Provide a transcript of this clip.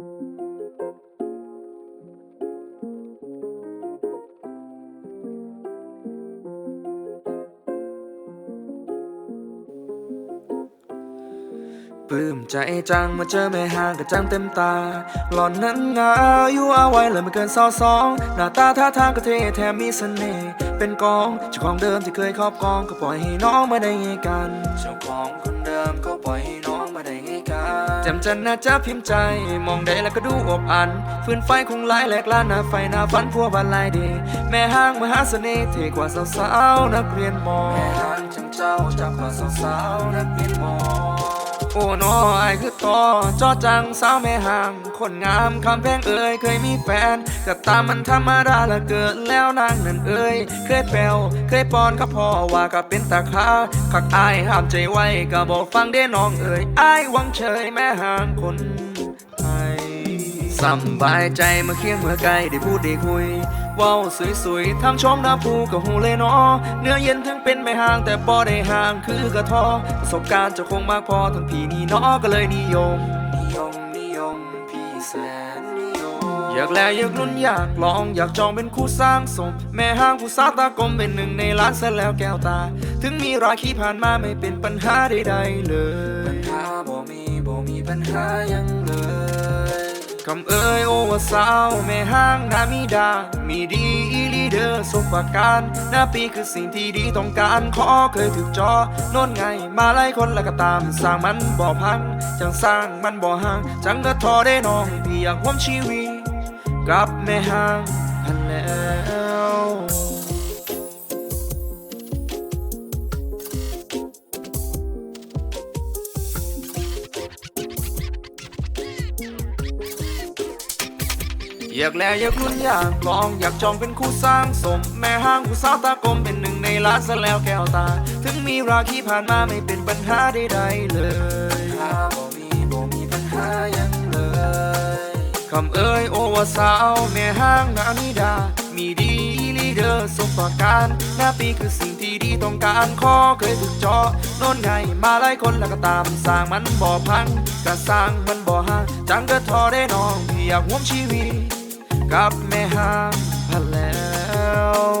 ปลื้มใจจังมาเจอแม่ห่างกับจังเต็มตา หล่อนนั้นงาอยู่เอาไว้เลยไม่เกินสาวสอง หน้าตาท่าทางก็เท่แถมมีเสน่ห์ เป็นกองเจ้าของเดิมที่เคยครอบครองก็ปล่อยให้น้องมาได้ไงกัน เจ้าของคนเดิมก็ปล่อยให้ จ่มจำจันนะจ๊ะพิมพ์ใจ มองได้แล้วก็ดูอบอัน ฟืนไฟคงไหลแหลกล้านหน้าไฟหน้าฟันพัวบันลายดี แม่ห้างมหาเสน่ห์เท่กว่าสาวๆนักเรียนมอแม่ห้างจังเจ้าจับกว่าสาวๆนักเรียนมอ โอ้น้อไอายคือต่อจอจังสาวแม่ห่าง คนงามคำแพงเอ่ยเคยมีแฟนก็ตามมันธรรมดาละเกิดแล้วนางนั่นเอ่ยเคยแปลวเคยปอนก็พอว่าก็เป็นตาคาขักอายห้ามใจไว้ก็บอกฟังเด้น้องเอ่ยอายหวังเฉยแม่ห่างคนไทยสบายใจเมื่อเคียงเมื่อไกลได้พูดได้คุย ว้าวสวยๆทำชมน้าผู้กับหูเลยเนาะเนื้อเย็นถึงเป็นไม่ห่างแต่บ่ได้ห่างคือกระทอประสบการณ์จะคงมากพอทั้งพี่นี่เนาะก็เลยนิยม นิยมนิยมพี่แสนนิยม อยากแลอยากลุ้นอยากลองอยากจองเป็นคู่สร้างสม แม่ห้างผู้สาตากลมเป็นหนึ่งในล้านเสียแล้วแก้วตา ถึงมีราคีผ่านมาไม่เป็นปัญหาใดๆเลย ปัญหาบ่มีบ่มีปัญหายัง คำเอ่ยโอวาสาวแม่ห้างนามิดา มีดีอีลีเดอร์สมประการหน้าปีคือสิ่งที่ดีต้องการขอเคยถึกจอโน่นไง มาไล่คนแล้วก็ตาม สร้างมันบ่พัง จังสร้างมันบ่ห่าง จังก็ทอได้น้อง พี่อยากห่วมชีวิตกับแม่ห้างพันแล้ อยากแลอยากลุ้นอยากลองอยากจองเป็นคู่สร้างสม แม่ห้างผู้สาวตากลมเป็นหนึ่งในล้านซะแล้วแก้วตา ถึงมีราคีผ่านมาไม่เป็นปัญหาใดๆเลยบ่มีบ่มีปัญหายังเลยคำเอ่ยโอวาสาว แม่ห้างนานิดา มีดีลีเดอร์สมประการหน้าปีคือสิ่งที่ดีต้องการขอเคยถูกเจาะโน่นไงมาหลายคนแล้วก็ตามสร้างมันบ่พังก็สร้างมันบ่ห่างจังก็ทอได้น้องพี่อยากร่วมชีวิต Got me high, a.